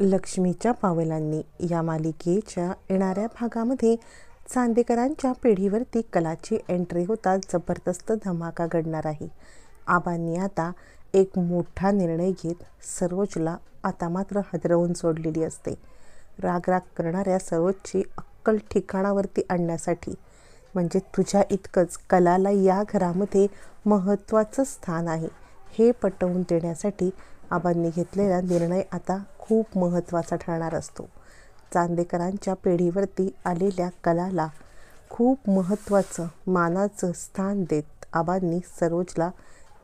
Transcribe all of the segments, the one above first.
लक्ष्मीच्या पावलांनी या मालिकेच्या येणाऱ्या भागामध्ये चांदेकरांच्या पिढीवरती कलाची एंट्री होताच जबरदस्त धमाका घडणार आहे. आबांनी आता एक मोठा निर्णय घेत सरोजला आता मात्र हदरवून सोडलेली असते. रागराग करणाऱ्या सर्वोच्ची अक्कल ठिकाणावरती आणण्यासाठी म्हणजे तुझ्या इतकंच कलाला या घरामध्ये महत्त्वाचं स्थान आहे हे पटवून देण्यासाठी आबांनी घेतलेला निर्णय आता खूप महत्त्वाचा ठरणार असतो. चांदेकरांच्या पिढीवरती आलेल्या कलाला खूप महत्त्वाचं मानाचं स्थान देत आबांनी सरोजला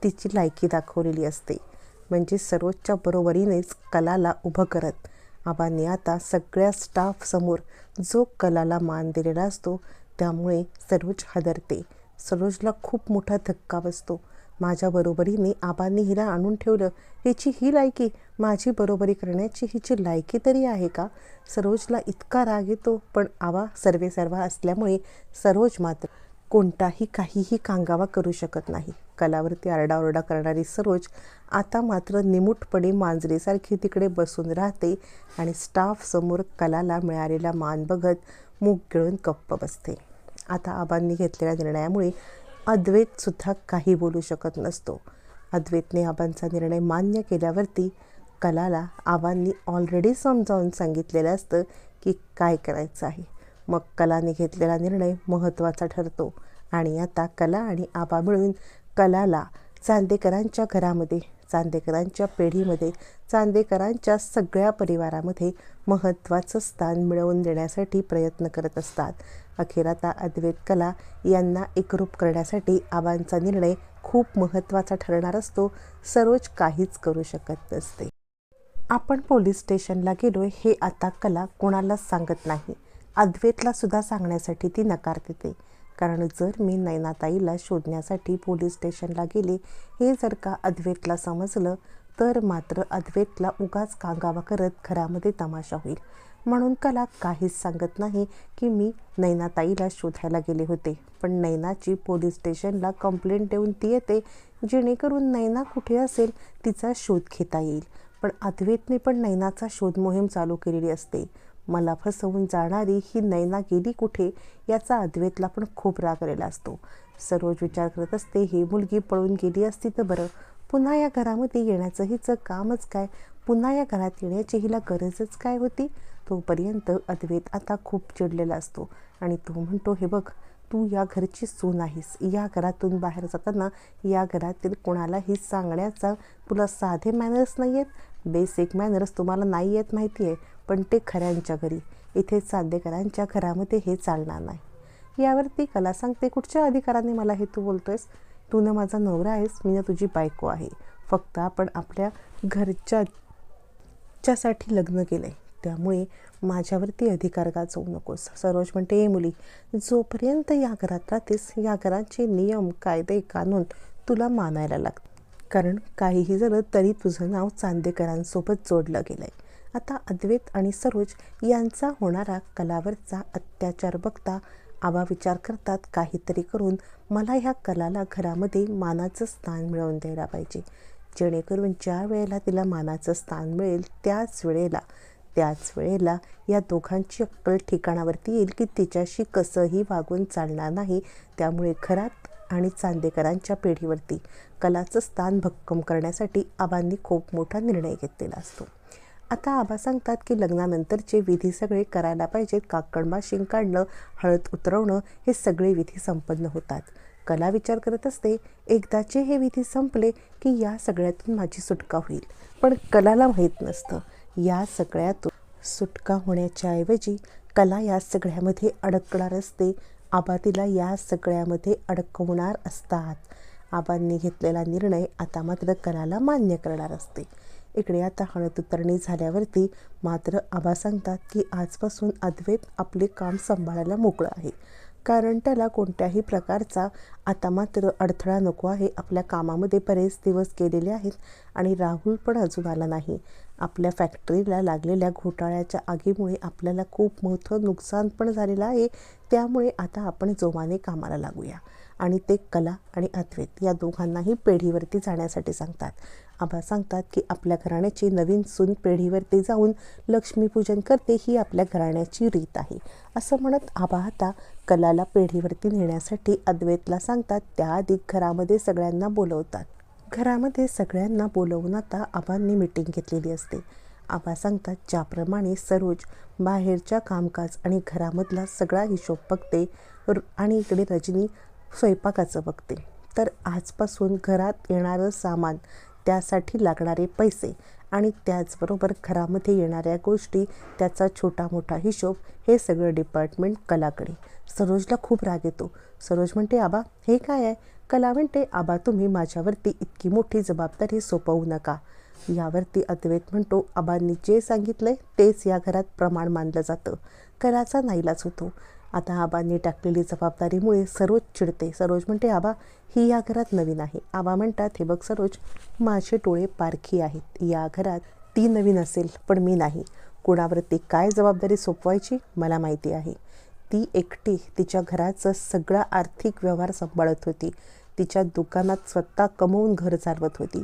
तिची लायकी दाखवलेली असते. म्हणजे सरोजच्या बरोबरीनेच कलाला उभं करत आबांनी आता सगळ्या स्टाफसमोर जो कलाला मान दिलेला असतो त्यामुळे सरोज हादरते. सरोजला खूप मोठा धक्का बसतो. माझ्या बरोबरीने आबांनी हिला आणून ठेवलं. हिची ही लायकी माझी बरोबरी करण्याची हिची लायकी तरी आहे का? सरोजला इतका राग येतो पण आवा सर्वे सर्वा असल्यामुळे सरोज मात्र कोणताही काहीही कांगावा करू शकत नाही. कलावरती आरडाओरडा करणारी सरोज आता मात्र निमूटपणे मांजरीसारखी तिकडे बसून राहते आणि स्टाफसमोर कलाला मिळालेला मान बघत मूग गिळून गप्प बसते. आता आबांनी घेतलेल्या निर्णयामुळे अद्वैतसुद्धा काही बोलू शकत नसतो. अद्वैतने आबांचा निर्णय मान्य केल्यावरती कलाला आबांनी ऑलरेडी समजावून सांगितलेलं असतं की काय करायचं आहे. मग कलाने घेतलेला निर्णय महत्त्वाचा ठरतो आणि आता कला आणि आबा मिळून कलाला चांदेकरांच्या घरामध्ये चांदेकरांच्या पिढीमध्ये चांदेकरांच्या सगळ्या परिवारामध्ये महत्त्वाचं स्थान मिळवून देण्यासाठी प्रयत्न करत असतात. अखेर आता अद्वैत कला यांना एकरूप करण्यासाठी आबांचा निर्णय खूप महत्त्वाचा ठरणार असतो. सरोज काहीच करू शकत नसते. आपण पोलीस स्टेशनला गेलोय हे आता कला कोणालाच सांगत नाही. अद्वैतला सुद्धा सांगण्यासाठी ती नकार देते. कारण जर मी नैनाताईला शोधण्यासाठी पोलीस स्टेशनला गेले हे जर का अद्वैतला समजलं तर मात्र अद्वैतला उगाच कांगावा करत घरामध्ये तमाशा होईल. म्हणून कला काहीच सांगत नाही की मी नैनाताईला शोधायला गेले होते. पण नैनाची पोलीस स्टेशनला कंप्लेंट देऊन ती येते जेणेकरून नैना कुठे असेल तिचा शोध घेता येईल. पण अद्वैतने पण नैनाचा शोध मोहीम चालू केलेली असते. मला फसवून जाणारी ही नैना गेली कुठे याचा अद्वैतला पण खूप राग आलेला असतो. सरोज विचार करत असते ही मुलगी पळून गेली असती तर बरं. पुन्हा या घरामध्ये येण्याचं हिचं कामच काय? पुन्हा या घरात येण्याची हिला गरजच काय होती? तोपर्यंत अद्वैत आता खूप चिडलेला असतो. आणि तो म्हणतो हे बघ तू या घरची सून आहेस या घरातून बाहेर जाताना या घरातील कोणालाही सांगण्याचा तुला साधे मॅनर्स नाही आहेत बेसिक मॅनर्स तुम्हाला नाही आहेत माहिती आहे पण ते खऱ्यांच्या घरी. इथे चांदेकरांच्या घरामध्ये हे चालणार नाही. यावरती कला सांगते कुठच्या अधिकाराने मला हे तू बोलतोयस? तू न माझा नवरा आहेस मी ना तुझी बायको आहे. फक्त आपण आपल्या घरच्यासाठी लग्न केलं आहे त्यामुळे माझ्यावरती अधिकार गाजवू नकोस. सरोज म्हणते ए मुली जोपर्यंत या घरात राहतेस या घराचे नियम कायदे कानून तुला मानायला लागतात. कारण काहीही झालं तरी तुझं नाव चांदेकरांसोबत जोडलं गेलं आहे आता अद्वैत आणि सरोज यांचा होणारा कलावरचा अत्याचार बघता आबा विचार करतात काहीतरी करून मला ह्या कलाला घरामध्ये मानाचं स्थान मिळवून द्यायला पाहिजे. जेणेकरून ज्या वेळेला तिला मानाचं स्थान मिळेल त्याच वेळेला त्याच वेळेला या दोघांची अक्कल ठिकाणावरती येईल की तिच्याशी कसंही वागून चालणार नाही त्यामुळे घरात आणि चांदेकरांच्या पिढीवरती कलाचं स्थान भक्कम करण्यासाठी आबांनी खूप मोठा निर्णय घेतलेला असतो. आता आबा सांगतात की लग्नानंतरचे विधी सगळे करायला पाहिजेत काकडमा शिंग काढणं हळद उतरवणं हे सगळे विधी संपन्न होतात. कला विचार करत असते एकदाचे हे विधी संपले की या सगळ्यातून माझी सुटका होईल. पण कलाला माहीत नसतं. या सगळ्यातून सुटका होण्याच्या ऐवजी कला या सगळ्यामध्ये अडकणार असते. आबा तिला या सगळ्यामध्ये अडकवणार असतात. आबांनी घेतलेला निर्णय आता मात्र कलाला मान्य करणार असते. इकडे आता हळद उतरणी झाल्यावरती मात्र आबा सांगतात की आजपासून अद्वैत आपले काम सांभाळायला मोकळं आहे. कारण त्याला कोणत्याही प्रकारचा आता मात्र अडथळा नको आहे. आपल्या कामामध्ये बरेच दिवस गेलेले आहेत आणि राहुल पण अजून आला नाही. आपल्या फॅक्टरीला लागलेल्या घोटाळ्याच्या आगीमुळे आपल्याला खूप मोठं नुकसान पण झालेलं आहे. त्यामुळे आता आपण जोमाने कामाला लागूया. आणि ते कला आणि अद्वैत या दोघांनाही पेढीवरती जाण्यासाठी सांगतात. आबा सांगतात की आपल्या घराण्याची नवीन सून पेढीवरती जाऊन लक्ष्मीपूजन करते ही आपल्या घराण्याची रीत आहे. असं म्हणत आबा आता कलाला पेढीवरती नेण्यासाठी अद्वैतला सांगतात. त्याआधी घरामध्ये सगळ्यांना बोलवतात. घरामध्ये सगळ्यांना बोलवून आता आबांनी मिटिंग घेतलेली असते. आबा सांगतात ज्याप्रमाणे सरोज बाहेरच्या कामकाज आणि घरामधला सगळा हिशोब बघते आणि इकडे रजनी स्वयंपाकाचं बघते. तर आजपासून घरात येणारं सामान त्यासाठी लागणारे पैसे आणि त्याचबरोबर घरामध्ये येणाऱ्या गोष्टी त्याचा छोटा मोठा हिशोब हे सगळं डिपार्टमेंट कलाकडे. सरोजला खूप राग येतो. सरोज म्हणते आबा हे काय आहे? कला म्हणते आबा तुम्ही माझ्यावरती इतकी मोठी जबाबदारी सोपवू नका. यावरती अद्वैत म्हणतो आबांनी जे सांगितलंय तेच या घरात प्रमाण मानलं जातं. कलाचा नाईलाच होतो. आता आबांनी टाकलेली जबाबदारीमुळे सरोज चिडते. सरोज म्हणते आबा ही या घरात नवीन आहे. आबा म्हणतात हे बघ सरोज माझे डोळे पारखी आहेत. या घरात ती नवीन असेल पण मी नाही. कोणावरती काय जबाबदारी सोपवायची मला माहिती आहे. ती एकटी तिच्या घराचं सगळा आर्थिक व्यवहार सांभाळत होती. तिच्या दुकानात स्वतः कमवून घर चालवत होती.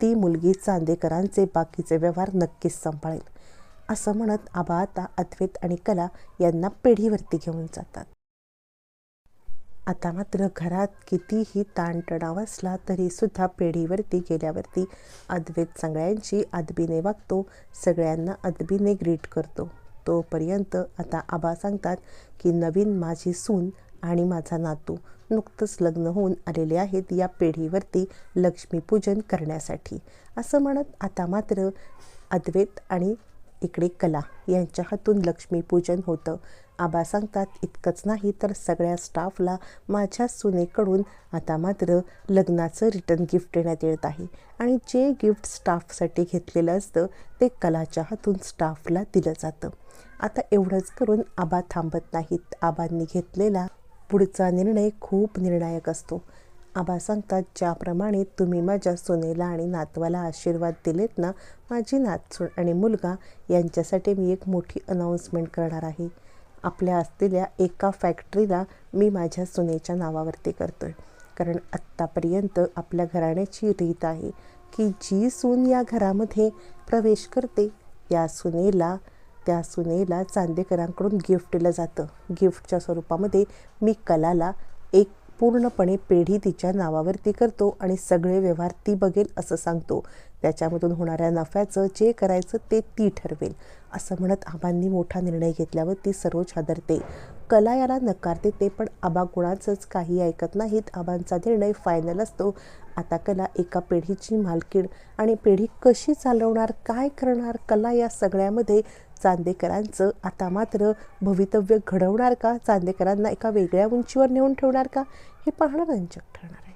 ती मुलगी चांदेकरांचे बाकीचे व्यवहार नक्कीच सांभाळेल. असं म्हणत आबा आता अद्वैत आणि कला यांना पेढीवरती घेऊन जातात. आता मात्र घरात कितीही ताणतणाव असला तरीसुद्धा पिढीवरती पेढीवरती गेल्यावरती अद्वैत सगळ्यांची अदबीने वागतो सगळ्यांना अदबीने ग्रीट करतो. तोपर्यंत आता आबा सांगतात की नवीन माझी सून आणि माझा नातू नुकतंच लग्न होऊन आलेले आहेत या पेढीवरती लक्ष्मीपूजन करण्यासाठी. असं म्हणत आता मात्र अद्वैत आणि इकडे कला यांच्या हातून लक्ष्मीपूजन होतं. आबा सांगतात इतकंच नाही तर सगळ्या स्टाफला माझ्या सुनेकडून आता मात्र लग्नाचं रिटर्न गिफ्ट देण्यात येत आहे. आणि जे गिफ्ट स्टाफसाठी घेतलेलं असतं ते कलाच्या हातून स्टाफला दिलं जातं. आता एवढंच करून आबा थांबत नाहीत. आबांनी घेतलेला पुढचा निर्णय खूप निर्णायक असतो. आबा सांगतात ज्याप्रमाणे तुम्ही माझ्या सुनेला आणि नातवाला आशीर्वाद दिलेत ना माझी नातसून आणि मुलगा यांच्यासाठी मी एक मोठी अनाऊन्समेंट करणार आहे. आपल्या असलेल्या एका फॅक्टरीला मी माझ्या सुनेच्या नावावरती करतो आहे कारण आत्तापर्यंत आपल्या घराण्याची रीत आहे की जी सून या घरामध्ये प्रवेश करते त्या सुनेला त्या सुनेला चांदेकरांकडून गिफ्ट दिलं जातं. गिफ्टच्या स्वरूपामध्ये मी कलाला एक पूर्णपणे पेढी तिच्या नावावरती करतो आणि सगळे व्यवहार ती बघेल असं सांगतो. त्याच्यामधून होणाऱ्या नफ्याचं जे करायचं ते ती ठरवेल असं म्हणत आबांनी मोठा निर्णय घेतल्यावर ती सरोज हादरते कला याला नकार देते पण आबा कुणाचंच काही ऐकत नाहीत. आबांचा निर्णय फायनल असतो. आता कला एका पेढीची मालकीण आणि पेढी कशी चालवणार काय करणार कला या सगळ्यामध्ये चांदेकरांचं आता मात्र भवितव्य घडवणार का? चांदेकरांना एका वेगळ्या उंचीवर नेऊन ठेवणार का? हे पाहणं रंजक ठरणार आहे.